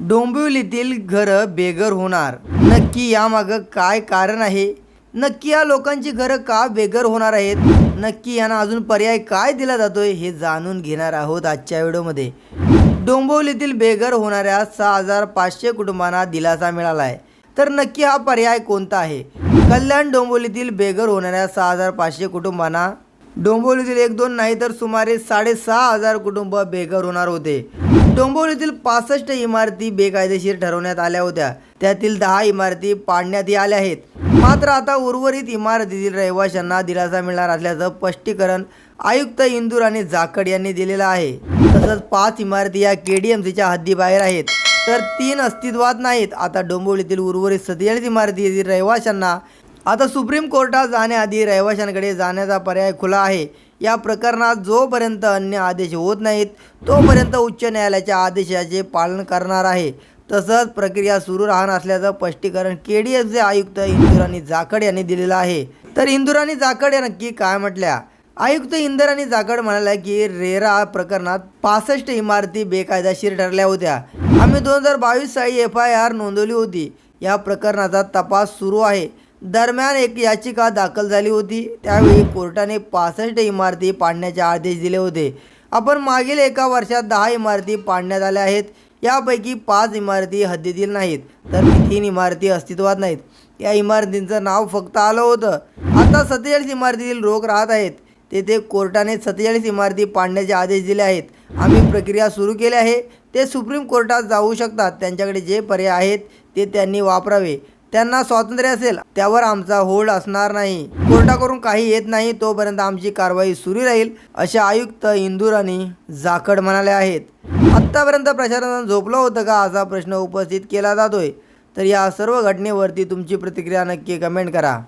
डोंबिवलीतील घरं बेघर होणार. नक्की यामागं काय कारण आहे? नक्की या लोकांची घरं का बेघर होणार आहेत? नक्की यांना अजून पर्याय काय दिला जातोय हे जाणून घेणार आहोत आजच्या व्हिडिओमध्ये. डोंबिवलीतील बेघर होणाऱ्या सहा हजार पाचशे कुटुंबांना दिलासा मिळाला आहे तर नक्की हा पर्याय कोणता आहे? कल्याण डोंबिवलीतील बेघर होणाऱ्या सहा हजार पाचशे कुटुंबांना डोंबिवलीतील एक दोन नाही तर सुमारे साडेसहा हजार कुटुंब बेघर होणार होते. डोंबिवलीतील पासष्ट इमारती बेकायदेशीर ठरवण्यात आल्या होत्या. त्यातील दहा इमारती पाडण्यात आल्या आहेत. मात्र आता उर्वरित इमारतीतील रहिवाशांना दिलासा मिळणार असल्याचं स्पष्टीकरण आयुक्त इंदूर आणि जाखड यांनी दिलेलं आहे. तसंच पाच इमारती या के डी एम सीच्या हद्दीबाहेर आहेत. तर तीन अस्तित्वात नाहीत. आता डोंबिवलीतील उर्वरित सत्तेचाळीस इमारतीतील रहिवाशांना आता सुप्रीम कोर्टात जाण्याआधी रहिवाशांकडे जाण्याचा पर्याय खुला आहे. या प्रकरणात जोपर्यंत अन्य आदेश होत नाहीत तोपर्यंत उच्च न्यायालयाच्या आदेशाचे पालन करणार आहे. तसंच प्रक्रिया सुरू राहणार असल्याचं स्पष्टीकरण के डी एफचे आयुक्त इंदुराणी जाखड यांनी दिलेलं आहे. तर इंदुराणी जाखड या नक्की काय म्हटल्या? आयुक्त इंदराणी जाखड म्हणाल्या की रेरा प्रकरणात पासष्ट इमारती बेकायदेशीर ठरल्या होत्या. आम्ही दोन हजार बावीस साली एफ आय आर नोंदवली होती. या प्रकरणाचा तपास सुरू आहे. दरम्यान एक याचिका दाखल झाली होती. त्यावेळी कोर्टाने पासष्ट इमारती पाडण्याचे आदेश दिले होते. आपण मागील एका वर्षात दहा इमारती पाडण्यात आल्या आहेत. यापैकी पाच इमारती हद्दीतील नाहीत. तर तीन इमारती अस्तित्वात नाहीत. या इमारतींचं नाव फक्त आलं होतं. आता सत्तेचाळीस इमारतीतील रोख राहत आहेत. तेथे कोर्टाने सत्तेचाळीस इमारती पाडण्याचे आदेश दिले आहेत. आम्ही प्रक्रिया सुरू केली आहे. ते सुप्रीम कोर्टात जाऊ शकतात. त्यांच्याकडे जे पर्याय आहेत ते त्यांनी वापरावे. त्यांना स्वातंत्र्य असेल त्यावर आमचा होल्ड असणार नाही. कोर्टाकडून काही येत नाही तोपर्यंत आमची कारवाई सुरू राहील असे आयुक्त इंदुराणी जाखड म्हणाले आहेत. आत्तापर्यंत प्रशासन झोपलं होतं का असा प्रश्न उपस्थित केला जातोय. तर या सर्व घटनेवरती तुमची प्रतिक्रिया नक्की कमेंट करा.